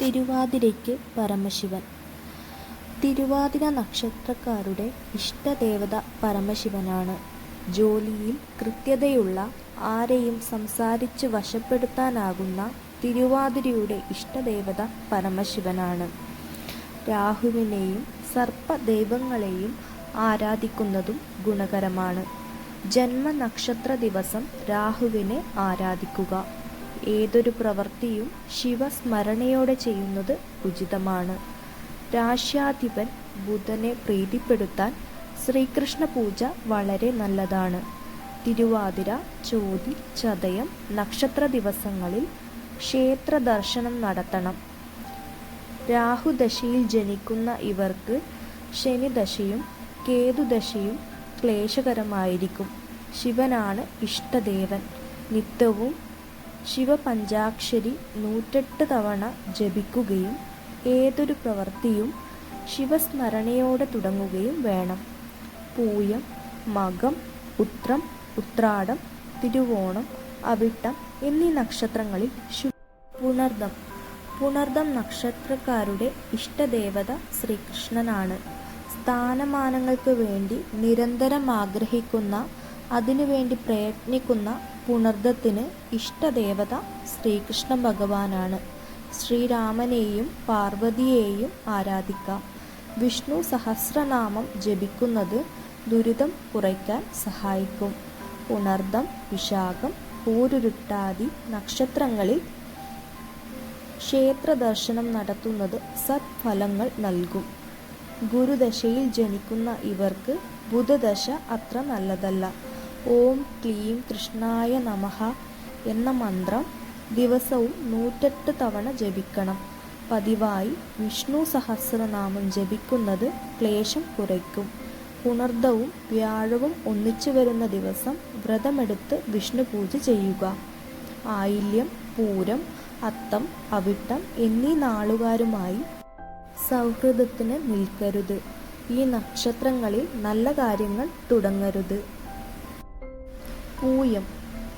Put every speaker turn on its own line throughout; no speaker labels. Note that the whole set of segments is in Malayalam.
തിരുവാതിരയ്ക്ക് പരമശിവൻ. തിരുവാതിര നക്ഷത്രക്കാരുടെ ഇഷ്ടദേവത പരമശിവനാണ്. ജോലിയിൽ കൃത്യതയുള്ള ആരെയും സംസാരിച്ച് വശപ്പെടുത്താനാകുന്ന തിരുവാതിരയുടെ ഇഷ്ടദേവത പരമശിവനാണ്. രാഹുവിനെയും സർപ്പദൈവങ്ങളെയും ആരാധിക്കുന്നതും ഗുണകരമാണ്. ജന്മനക്ഷത്ര ദിവസം രാഹുവിനെ ആരാധിക്കുക. ഏതൊരു പ്രവൃത്തിയും ശിവസ്മരണയോടെ ചെയ്യുന്നത് ഉചിതമാണ്. രാശ്യാധിപൻ ബുധനെ പ്രീതിപ്പെടുത്താൻ ശ്രീകൃഷ്ണ പൂജ വളരെ നല്ലതാണ്. തിരുവാതിര ചോതി ചതയം നക്ഷത്ര ദിവസങ്ങളിൽ ക്ഷേത്ര ദർശനം നടത്തണം. രാഹുദശയിൽ ജനിക്കുന്ന ഇവർക്ക് ശനിദശയും കേതുദശയും ക്ലേശകരമായിരിക്കും. ശിവനാണ് ഇഷ്ടദേവൻ. നിത്യവും ശിവപഞ്ചാക്ഷരി നൂറ്റെട്ട് തവണ ജപിക്കുകയും ഏതൊരു പ്രവൃത്തിയും ശിവസ്മരണയോടെ തുടങ്ങുകയും വേണം. പൂയം മകം ഉത്രം ഉത്രാടം തിരുവോണം അവിട്ടം എന്നീ നക്ഷത്രങ്ങളിൽ ശു പുണർദം. പുണർദം നക്ഷത്രക്കാരുടെ ഇഷ്ടദേവത ശ്രീകൃഷ്ണനാണ്. സ്ഥാനമാനങ്ങൾക്ക് വേണ്ടി നിരന്തരം ആഗ്രഹിക്കുന്ന അതിനുവേണ്ടി പ്രയത്നിക്കുന്ന പുണർദത്തിന് ഇഷ്ടദേവത ശ്രീകൃഷ്ണ ഭഗവാനാണ്. ശ്രീരാമനെയും പാർവതിയെയും ആരാധിക്കാം. വിഷ്ണു സഹസ്രനാമം ജപിക്കുന്നത് ദുരിതം കുറയ്ക്കാൻ സഹായിക്കും. പുണർദം വിശാഖം പൂരുരുട്ടാതി നക്ഷത്രങ്ങളിൽ ക്ഷേത്ര ദർശനം നടത്തുന്നത് സത്ഫലങ്ങൾ നൽകും. ഗുരുദശയിൽ ജനിക്കുന്ന ഇവർക്ക് ബുധദശ അത്ര നല്ലതല്ല. ഓം ക്ലീം കൃഷ്ണായ നമഹ എന്ന മന്ത്രം ദിവസവും നൂറ്റെട്ട് തവണ ജപിക്കണം. പതിവായി വിഷ്ണു സഹസ്രനാമം ജപിക്കുന്നത് ക്ലേശം കുറയ്ക്കും. പുണർദവും വ്യാഴവും ഒന്നിച്ചു വരുന്ന ദിവസം വ്രതമെടുത്ത് വിഷ്ണു പൂജ ചെയ്യുക. ആയില്യം പൂരം അത്തം അവിട്ടം എന്നീ നാളുകാരുമായി സൗഹൃദത്തിന് നിൽക്കരുത്. ഈ നക്ഷത്രങ്ങളിൽ നല്ല കാര്യങ്ങൾ തുടങ്ങരുത്. പൂയം.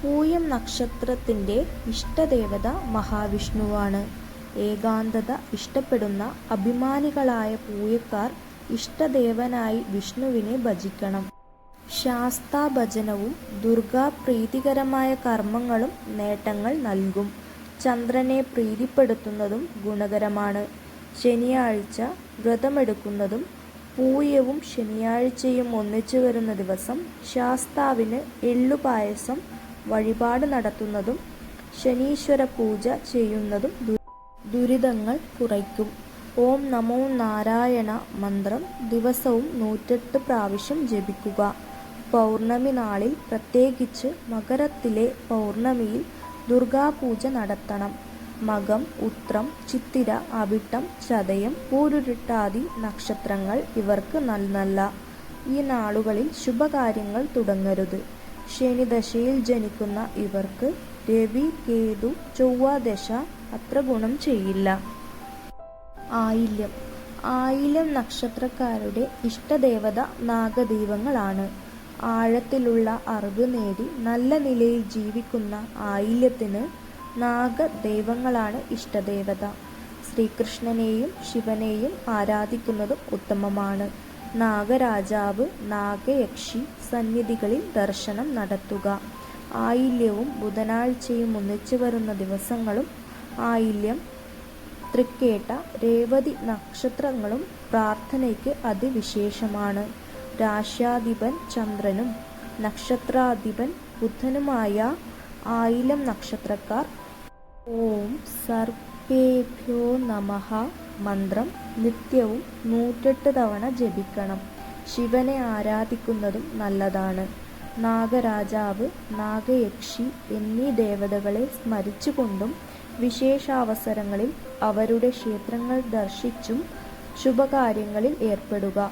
പൂയം നക്ഷത്രത്തിന്റെ ഇഷ്ടദേവത മഹാവിഷ്ണുവാണ്. ഏകാന്തത ഇഷ്ടപ്പെടുന്ന അഭിമാനികളായ പൂയക്കാർ ഇഷ്ടദേവനായി വിഷ്ണുവിനെ ഭജിക്കണം. ശാസ്താഭജനവും ദുർഗാ പ്രീതികരമായ കർമ്മങ്ങളും നേട്ടങ്ങൾ നൽകും. ചന്ദ്രനെ പ്രീതിപ്പെടുത്തുന്നതും ഗുണകരമാണ്. ശനിയാഴ്ച വ്രതമെടുക്കുന്നതും പൂയവും ശനിയാഴ്ചയും ഒന്നിച്ചു വരുന്ന ദിവസം ശാസ്താവിന് എള്ളുപായസം വഴിപാട് നടത്തുന്നതും ശനീശ്വര പൂജ ചെയ്യുന്നതും ദുരിതങ്ങൾ കുറയ്ക്കും. ഓം നമോ നാരായണ മന്ത്രം ദിവസവും നൂറ്റെട്ട് പ്രാവശ്യം ജപിക്കുക. പൗർണമി നാളിൽ പ്രത്യേകിച്ച് മകരത്തിലെ പൗർണമിയിൽ ദുർഗാപൂജ നടത്തണം. മകം ഉത്രം ചിത്തിര അവിട്ടം ചതയം പൂരുരുട്ടാദി നക്ഷത്രങ്ങൾ ഇവർക്ക് നന്നല്ല. ഈ നാളുകളിൽ ശുഭകാര്യങ്ങൾ തുടങ്ങരുത്. ശനിദശയിൽ ജനിക്കുന്ന ഇവർക്ക് രവി കേതു ചൊവ്വ ദശ അത്ര ഗുണം ചെയ്യില്ല. ആയില്യം. ആയില്യം നക്ഷത്രക്കാരുടെ ഇഷ്ടദേവത നാഗദൈവങ്ങളാണ്. ആഴത്തിലുള്ള അറിവ് നേടി നല്ല നിലയിൽ ജീവിക്കുന്ന ആയില്യത്തിന് നാഗദൈവങ്ങളാണ് ഇഷ്ടദേവത. ശ്രീകൃഷ്ണനെയും ശിവനെയും ആരാധിക്കുന്നത് ഉത്തമമാണ്. നാഗരാജാവ് നാഗയക്ഷി സന്നിധികളിൽ ദർശനം നടത്തുക. ആയില്യവും ബുധനാഴ്ചയും ഒന്നിച്ചു വരുന്ന ദിവസങ്ങളും ആയില്യം തൃക്കേട്ട രേവതി നക്ഷത്രങ്ങളും പ്രാർത്ഥനയ്ക്ക് അതിവിശേഷമാണ്. രാശ്യാധിപൻ ചന്ദ്രനും നക്ഷത്രാധിപൻ ബുധനുമായ ആയിലം നക്ഷത്രക്കാർ ഓം സർപ്പേഭ്യോ നമ. മന്ത്രം നിത്യവും നൂറ്റെട്ട് തവണ ജപിക്കണം. ശിവനെ ആരാധിക്കുന്നതും നല്ലതാണ്. നാഗരാജാവ് നാഗയക്ഷി എന്നീ ദേവതകളെ സ്മരിച്ചുകൊണ്ടും വിശേഷാവസരങ്ങളിൽ അവരുടെ ക്ഷേത്രങ്ങൾ ദർശിച്ചും ശുഭകാര്യങ്ങളിൽ ഏർപ്പെടുക.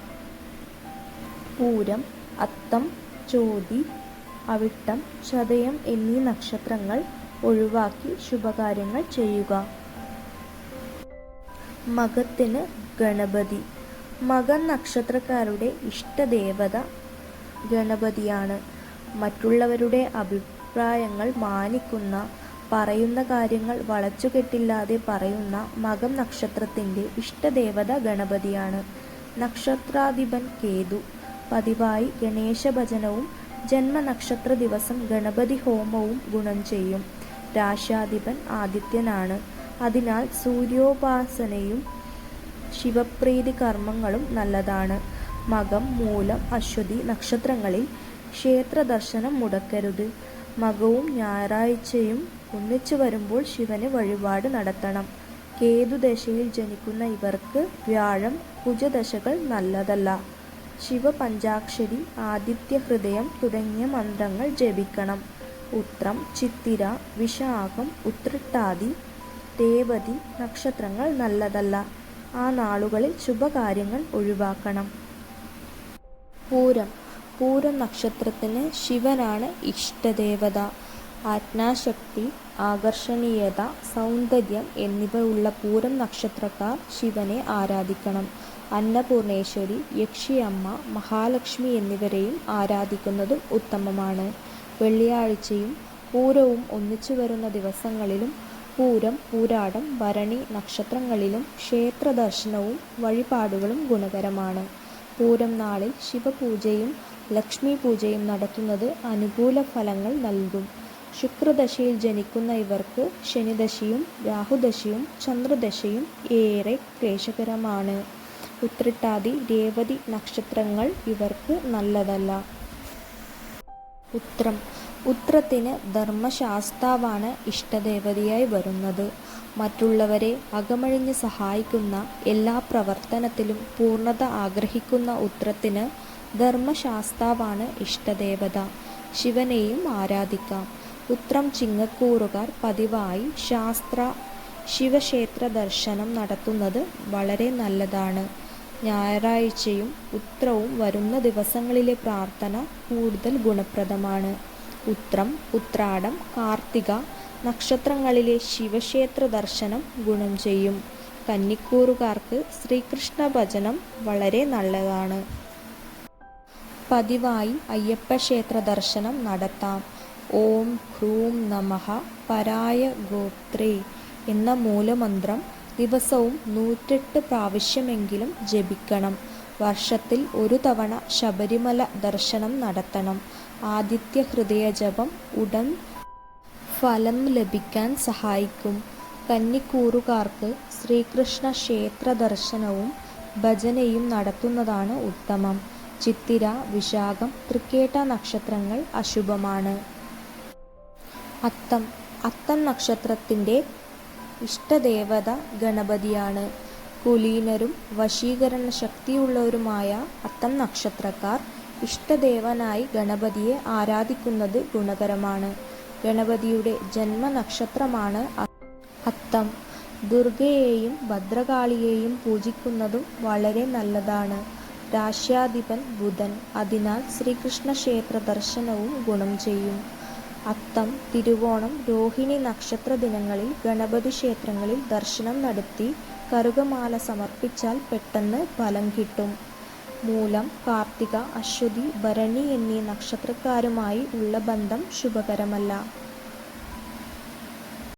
പൂരം അത്തം ചോതി അവിട്ടം ചതയം എന്നീ നക്ഷത്രങ്ങൾ ഒഴിവാക്കി ശുഭകാര്യങ്ങൾ ചെയ്യുക മകത്തിന് ഗണപതി മകൻ നക്ഷത്രക്കാരുടെ ഇഷ്ടദേവത ഗണപതിയാണ് മറ്റുള്ളവരുടെ അഭിപ്രായങ്ങൾ മാനിക്കുന്ന പറയുന്ന കാര്യങ്ങൾ വളച്ചുകെട്ടില്ലാതെ പറയുന്ന മകം നക്ഷത്രത്തിന്റെ ഇഷ്ടദേവത ഗണപതിയാണ്. നക്ഷത്രാധിപൻ കേതു. പതിവായി ഗണേശ ഭജനവും ജന്മനക്ഷത്ര ദിവസം ഗണപതി ഹോമവും ഗുണം ചെയ്യും. രാശ്യാധിപൻ ആദിത്യനാണ്. അതിനാൽ സൂര്യോപാസനയും ശിവപ്രീതി കർമ്മങ്ങളും നല്ലതാണ്. മകം, മൂലം, അശ്വതി നക്ഷത്രങ്ങളിൽ ക്ഷേത്ര ദർശനം മുടക്കരുത്. മകവും ഞായറാഴ്ചയും ഒന്നിച്ചു വരുമ്പോൾ ശിവന് വഴിപാട് നടത്തണം. കേതുദശയിൽ ജനിക്കുന്ന ഇവർക്ക് വ്യാഴം, കുജദശകൾ നല്ലതല്ല. ശിവപഞ്ചാക്ഷരി, ആദിത്യഹൃദയം തുടങ്ങിയ മന്ത്രങ്ങൾ ജപിക്കണം. ഉത്രം, ചിത്തിര, വിശാഖം, ഉത്രട്ടാതി, രേവതി നക്ഷത്രങ്ങൾ നല്ലതല്ല. ആ നാളുകളിൽ ശുഭകാര്യങ്ങൾ ഒഴിവാക്കണം. പൂരം പൂരം നക്ഷത്രത്തിന് ശിവനാണ് ഇഷ്ടദേവത. ആജ്ഞാശക്തി, ആകർഷണീയത, സൗന്ദര്യം എന്നിവ ഉള്ള പൂരം നക്ഷത്രക്കാർ ശിവനെ ആരാധിക്കണം. അന്നപൂർണേശ്വരി യക്ഷിയമ്മ, മഹാലക്ഷ്മി എന്നിവരെയും ആരാധിക്കുന്നതും ഉത്തമമാണ്. വെള്ളിയാഴ്ചയും പൂരവും ഒന്നിച്ചു വരുന്ന ദിവസങ്ങളിലും പൂരം, പൂരാടം, ഭരണി നക്ഷത്രങ്ങളിലും ക്ഷേത്രദർശനവും വഴിപാടുകളും ഗുണകരമാണ്. പൂരം നാളിൽ ശിവപൂജയും ലക്ഷ്മി പൂജയും നടത്തുന്നത് അനുകൂല ഫലങ്ങൾ നൽകും. ശുക്രദശയിൽ ജനിക്കുന്ന ഇവർക്ക് ശനിദശയും രാഹുദശയും ചന്ദ്രദശയും ഏറെ ക്ലേശകരമാണ്. ഉത്രട്ടാതി, രേവതി നക്ഷത്രങ്ങൾ ഇവർക്ക് നല്ലതല്ല. ഉത്രം ഉത്രത്തിന് ധർമ്മശാസ്താവാണ് ഇഷ്ടദേവതയായി വരുന്നത്. മറ്റുള്ളവരെ അകമഴിഞ്ഞ് സഹായിക്കുന്ന എല്ലാ പ്രവർത്തനത്തിലും പൂർണത ആഗ്രഹിക്കുന്ന ഉത്രത്തിന് ധർമ്മശാസ്താവാണ് ഇഷ്ടദേവത. ശിവനെയും ആരാധിക്കാം. ഉത്രം ചിങ്ങക്കൂറുകാർ പതിവായി ശാസ്ത്ര ശിവക്ഷേത്ര ദർശനം നടത്തുന്നത് വളരെ നല്ലതാണ്. ഞായറാഴ്ചയും ഉത്രവും വരുന്ന ദിവസങ്ങളിലെ പ്രാർത്ഥന കൂടുതൽ ഗുണപ്രദമാണ്. ഉത്രം, ഉത്രാടം, കാർത്തിക നക്ഷത്രങ്ങളിലെ ശിവക്ഷേത്ര ദർശനം ഗുണം ചെയ്യും. കന്നിക്കൂറുകാർക്ക് ശ്രീകൃഷ്ണ ഭജനം വളരെ നല്ലതാണ്. പതിവായി അയ്യപ്പ ക്ഷേത്ര ദർശനം നടത്താം. ഓം ഹ്രൂം നമഃ പരായ ഗോത്രേ എന്ന മൂലമന്ത്രം ദിവസവും നൂറ്റെട്ട് പ്രാവശ്യമെങ്കിലും ജപിക്കണം. വർഷത്തിൽ ഒരു തവണ ശബരിമല ദർശനം നടത്തണം. ആദിത്യ ഹൃദയ ജപം ഉടൻ ഫലം ലഭിക്കാൻ സഹായിക്കും. കന്നിക്കൂറുകാർക്ക് ശ്രീകൃഷ്ണ ക്ഷേത്ര ദർശനവും ഭജനയും നടത്തുന്നതാണ് ഉത്തമം. ചിത്തിര, വിശാഖം, തൃക്കേട്ട നക്ഷത്രങ്ങൾ അശുഭമാണ്. അത്തം അത്തം നക്ഷത്രത്തിന്റെ ഇഷ്ടദേവത ഗണപതിയാണ്. കുലീനരും വശീകരണ വശീകരണശക്തിയുള്ളവരുമായ അത്തം നക്ഷത്രക്കാർ ഇഷ്ടദേവനായി ഗണപതിയെ ആരാധിക്കുന്നത് ഗുണകരമാണ്. ഗണപതിയുടെ ജന്മനക്ഷത്രമാണ് അത്തം. ദുർഗയെയും ഭദ്രകാളിയെയും പൂജിക്കുന്നതും വളരെ നല്ലതാണ്. രാശ്യാധിപൻ ബുധൻ. അതിനാൽ ശ്രീകൃഷ്ണ ക്ഷേത്ര ദർശനവും ഗുണം ചെയ്യും. അത്തം, തിരുവോണം, രോഹിണി നക്ഷത്ര ദിനങ്ങളിൽ ഗണപതി ക്ഷേത്രങ്ങളിൽ ദർശനം നടത്തി കറുകമാല സമർപ്പിച്ചാൽ പെട്ടെന്ന് ഫലം കിട്ടും. മൂലം, കാർത്തിക, അശ്വതി, ഭരണി എന്നീ നക്ഷത്രക്കാരുമായി ഉള്ള ബന്ധം ശുഭകരമല്ല.